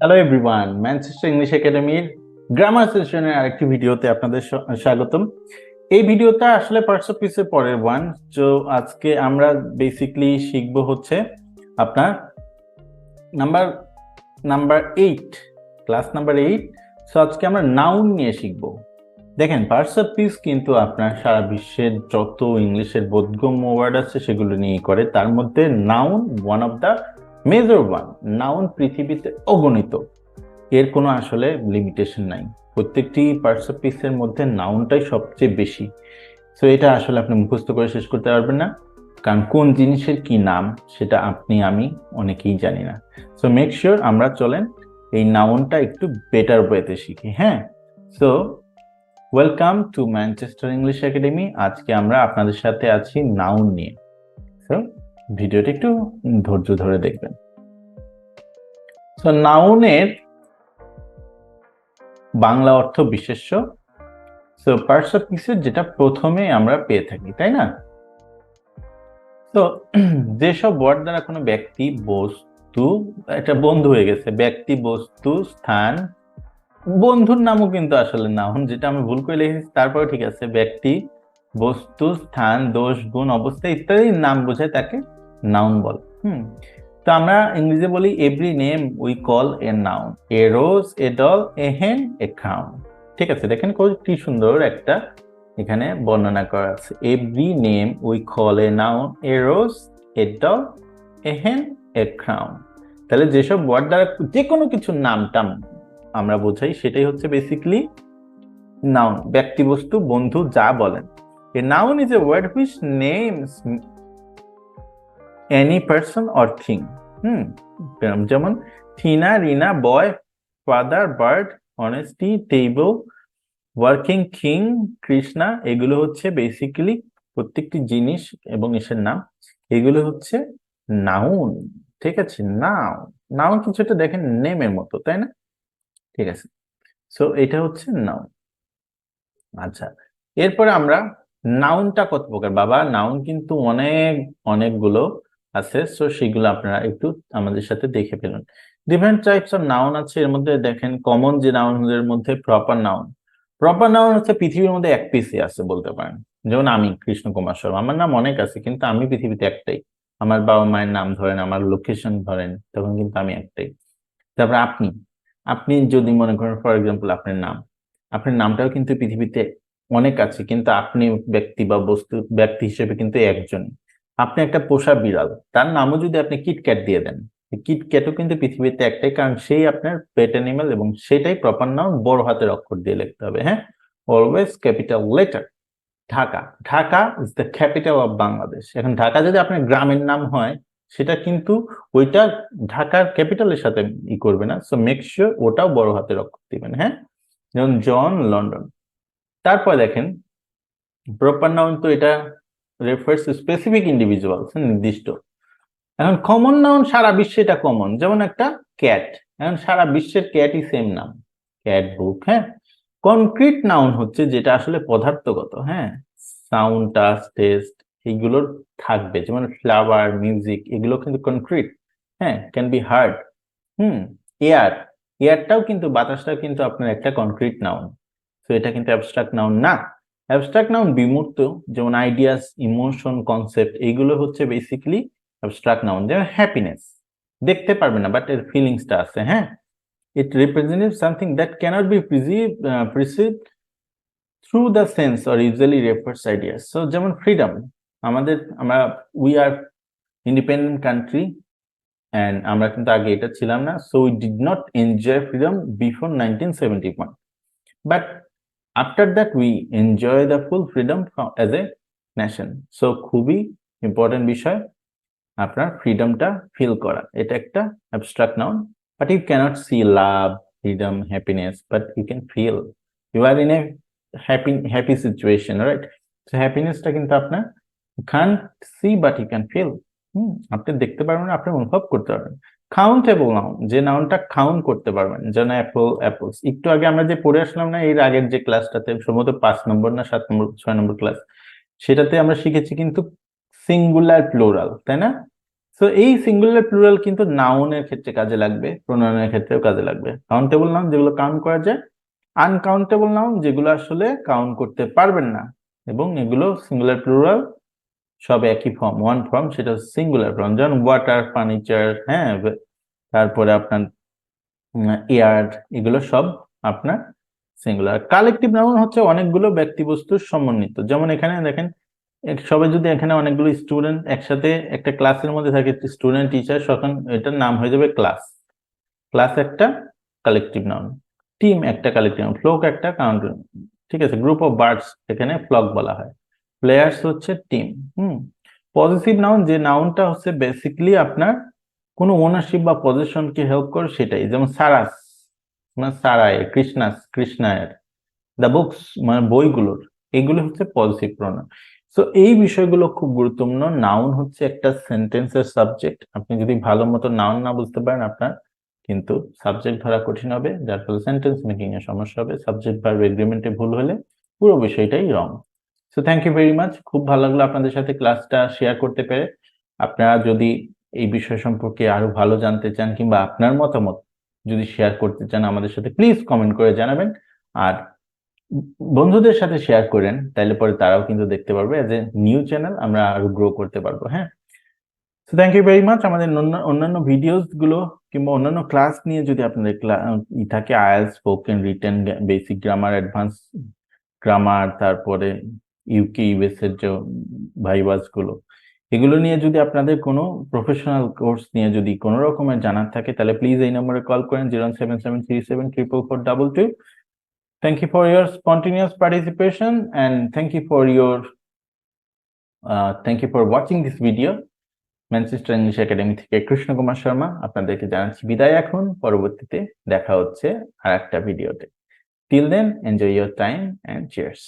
Hello everyone Manchester English একাডেমির grammar সেশনের আরেকটি ভিডিওতে আপনাদের স্বাগতম। এই ভিডিওটা আসলে পার্টস অফ পিসের পরের ওয়ান তো আজকে আমরা বেসিকলি শিখব হচ্ছে আপনার number number eight class number eight so আজকে আমরা নাউন নিয়ে শিখব। দেখেন পার্টস অফ পিস কিন্তু আপনার সারা বিশ্বের যত ইংলিশের বোধগম্য ওয়ার্ড আছে সেগুলো নিয়ে করে, তার মধ্যে noun one of the major one, noun পৃথিবীতে অগণিত। এর কোনো আসলে লিমিটেশন নাই। প্রত্যেকটি পার্টস অফ পিসের মধ্যে নাউনটাই সবচেয়ে বেশি। সো এটা আসলে আপনি মুখস্থ করে শেষ করতে পারবেন না। কারণ কোন জিনিসের কি নাম, সেটা আপনি, আমি অনেকেই জানি না। সো মেক শিওর আমরা চলেন এই নাউনটা একটু বেটার ওয়েতে শিখি হ্যাঁ? So welcome to Manchester English Academy আজকে আমরা আপনাদের সাথে আছি নাউন নিয়ে। সো ভিডিওটি একটু ধৈর্য ধরে দেখবেন। নাউনের বাংলা অর্থ বিশেষ্য। সো পার্টস অফ পিসের যেটা প্রথমে আমরা পেয়ে থাকি, তাই না? তো যেসব ওয়ার্ড দ্বারা কোনো ব্যক্তি, বস্তু এটা বন্ধু হয়ে গেছে, ব্যক্তি, বস্তু, স্থান, বন্ধুর নামও কিন্তু আসলে নাউন যেটা আমি ভুল করে লিখেছি তারপরে ঠিক আছে, ব্যক্তি, বস্তু, স্থান, দোষ, গুণ, অবস্থা, ইত্যাদি নাম বোঝায় তাকে নাউন বল। হুম। তো আমরা ইংরেজি বলি every name we call a noun a rose a doll a hen a crown ঠিক আছে, দেখেন কো- সুন্দর একটা এখানে বর্ণনা করা আছে। Every name we call a noun a rose a doll a hen a crown তাহলে যেসব ওয়ার্ড দ্বারা যে কোনো কিছুর নামটা আমরা বোঝাই, সেটাই হচ্ছে বেসিক্যালি নাউন ব্যক্তিবস্তু, বন্ধু যা বলেন। A noun is a word which names any person or thing hmm যেমন Tina, Rina, boy, father, bird honesty table working king Krishna, এগুলো হচ্ছে বেসিক্যালি প্রত্যেকটি জিনিস এবং এসের নাম। এগুলো হচ্ছে নাউন ঠিক আছে? নাউন নাউন কিছুটা দেখেন নেমের মতো, তাই না? ঠিক আছে। সো এটা হচ্ছে নাউন আচ্ছা এরপরে আমরা নাউনটা কত প্রকার? বাবা নাউন কিন্তু অনেক, অনেকগুলো। আছে। সো সেগুলো আপনারা একটু আমাদের সাথে দেখে ফেলুন। ডিফারেন্ট টাইপস অফ নাউন আছে। এর মধ্যে দেখেন কমন যে নাউনগুলোর মধ্যে প্রপার নাউন প্রপার নাউন হচ্ছে পৃথিবীর মধ্যে এক পিসই আছে বলতে পারেন। যেমন আমি, কৃষ্ণ কুমার শর্মা। আমার নাম অনেক আছে, কিন্তু আমি পৃথিবীতে একটাই। আমার বাবা মায়ের নাম ধরেন, আমার লোকেশন ধরেন, তখন কিন্তু আমি একটাই। তারপর আপনি। আপনি যদি মনে করেন ফর এক্সাম্পল আপনার নাম। আপনার নামটাও কিন্তু পৃথিবীতে অনেক আছে, কিন্তু আপনি ব্যক্তি বা বস্তু, ব্যক্তি হিসেবে কিন্তু একজন আপনি একটা পোষা বিড়াল, তার নামও যদি আপনি কিটক্যাট দিয়ে দেন কিটক্যাটও কিন্তু পৃথিবীতে একটাই, কারণ সেই আপনার পেট অ্যানিমাল এবং সেটাই প্রপার নাম বড় হাতের অক্ষর দিয়ে লিখতে হবে হ্যাঁ? Always capital letter Dhaka. Dhaka is the capital of Bangladesh এখন ঢাকা যদি আপনার গ্রামের নাম হয়, সেটা কিন্তু ওইটা ঢাকার ক্যাপিটালের সাথে ই করবে না সো মেক শিওর ওটাও বড় হাতের অক্ষর দিবেন হ্যাঁ? যেমন জন লন্ডন তারপর দেখেন প্রপার নাউন তো এটা রেফার্স স্পেসিফিক ইন্ডিভিজুয়ালস নির্দিষ্ট। এখন কমন নাউন সারা বিশ্বে এটা কমন যেমন একটা ক্যাট এখন সারা বিশ্বের ক্যাটই সেম নাম ক্যাট বুক হ্যাঁ। কনক্রিট নাউন হচ্ছে যেটা আসলে পদার্থগত হ্যাঁ। সাউন্ড টাচ টেস্ট এইগুলোর থাকবে, যেমন ফ্লাওয়ার মিউজিক এগুলো কিন্তু কনক্রিট হ্যাঁ can be hard hmm air এয়ারটাও কিন্তু, বাতাসটাও কিন্তু আপনার একটা কনক্রিট নাউন তো এটা কিন্তু অ্যাবস্ট্রাক্ট নাউন না। অ্যাবস্ট্রাক্ট নাউন বিমূর্ত, যেমন আইডিয়াস ইমোশন কনসেপ্ট এইগুলো হচ্ছে বেসিক্যালি অ্যাবস্ট্রাক্ট নাউন যেমন হ্যাপিনেস দেখতে পারবে না বাট এর ফিলিংসটা আছে হ্যাঁ? It represented something that cannot be perceived through the sense or usually refers ideas so যেমন ফ্রিডম আমাদের, আমরা we are independent country and আমরা কিন্তু আগে এটা ছিলাম না so we did not enjoy freedom before nineteen seventy one but after that we enjoy the full freedom as a nation so খুবই ইম্পর্টেন্ট বিষয় আপনার ফ্রিডমটা ফিল করা। এটা একটা abstract noun but you cannot see love freedom happiness but you can feel you are in a happy happy situation right so হ্যাপিনেসটা কিন্তু আপনার খান see but you can feel hmm, আপনি দেখতে পারবেন, আপনি অনুভব করতে পারবেন। কাউন্টেবল নাউন যে নাউনটা কাউন্ট করতে পারবেন, যেন অ্যাপল অ্যাপলস একটু আগে আমরা যে পড়ে আসলাম না, এর আগের যে ক্লাসটাতে সম্ভবত পাঁচ নম্বর না সাত নম্বর, ছয় নম্বর ক্লাস সেটাতে আমরা শিখেছি কিন্তু সিঙ্গুলার প্লোরাল তাই না? সো এই সিঙ্গুলার প্লুরাল কিন্তু নাউনের ক্ষেত্রে কাজে লাগবে প্রোনাউনের ক্ষেত্রেও কাজে লাগবে। কাউন্টেবল নাউন যেগুলো কাউন্ট করা যায় আনকাউন্টেবল নাউন যেগুলো আসলে কাউন্ট করতে পারবেন না, এবং এগুলো সিঙ্গুলার প্লুরাল সব একই ফর্ম ওয়ান ফর্ম সেটা সিঙ্গুলার ফর্ম যেমন ওয়াটার ফার্নিচার হ্যাঁ তারপরে আপনার এয়ার এগুলো সব আপনার সিঙ্গুলার কালেকটিভ নাউন হচ্ছে অনেকগুলো ব্যক্তিবস্তুর সমন্বিত, যেমন এখানে দেখেন সবাই যদি এখানে অনেকগুলো স্টুডেন্ট একসাথে একটা ক্লাসের মধ্যে থাকে স্টুডেন্ট টিচার তখন এটার নাম হয়ে যাবে ক্লাস ক্লাস একটা কালেকটিভ নাউন টিম একটা কালেকটিভ নাউন ফ্লোক একটা কাউন্ট ঠিক আছে গ্রুপ অফ বার্ডস এখানে ফ্লক বলা হয়। প্লেয়ার্স হচ্ছে টিম হুম? পজিটিভ নাউন যে নাউনটা হচ্ছে বেসিক্যালি আপনার কোনো ওনারশিপ বা পজিশনকে হেল্প করে সেটাই, যেমন সারাস মানে সারায় কৃষ্ণাস, কৃষ্ণায়ের দ্য বুকস মানে বইগুলোর, এগুলো হচ্ছে পজিটিভ প্রোনাউন সো এই বিষয়গুলো খুব গুরুত্বপূর্ণ নাউন হচ্ছে একটা সেন্টেন্সের সাবজেক্ট আপনি যদি ভালো মতো নাউন না বুঝতে পারেন আপনার, কিন্তু সাবজেক্ট ধরা কঠিন হবে, যার ফলে সেন্টেন্স মেকিং এর সমস্যা হবে সাবজেক্ট ভার্ব এগ্রিমেন্টে ভুল হলে পুরো বিষয়টাই wrong so thank you very much খুব ভালো লাগল আপনাদের সাথে ক্লাসটা শেয়ার করতে পেরে। আপনারা যদি এই বিষয় সম্পর্কে আরও ভালো জানতে চান কিংবা আপনার মতামত যদি শেয়ার করতে চান আমাদের সাথে প্লিজ কমেন্ট করে জানাবেন। আর বন্ধুদের সাথে শেয়ার করেন, তাইলে পরে তারাও কিন্তু দেখতে পারবে এজ এ নিউ চ্যানেল আমরা আরও গ্রো করতে পারব হ্যাঁ? So thank you very much আমাদের অন্য- অন্যান্য ভিডিওসগুলো কিংবা অন্যান্য ক্লাস নিয়ে যদি আপনাদের ই থাকে IELTS spoken written basic grammar advance grammar তারপরে ইউকে ইউএস এর যে ভাইবাসগুলো এগুলো নিয়ে যদি আপনাদের কোনো প্রফেশনাল কোর্স নিয়ে যদি কোনো রকমের জানার থাকে তাহলে প্লিজ এই নম্বরে কল করেন zero seven seven three seven triple four double two thank you for your spontaneous participation and thank you for uh, thank you for watching this video. Manchester English Academy থেকে কৃষ্ণ কুমার শর্মা আপনাদেরকে জানাচ্ছি বিদায় এখন পরবর্তীতে দেখা হচ্ছে আর একটা ভিডিওতে till then enjoy your time and cheers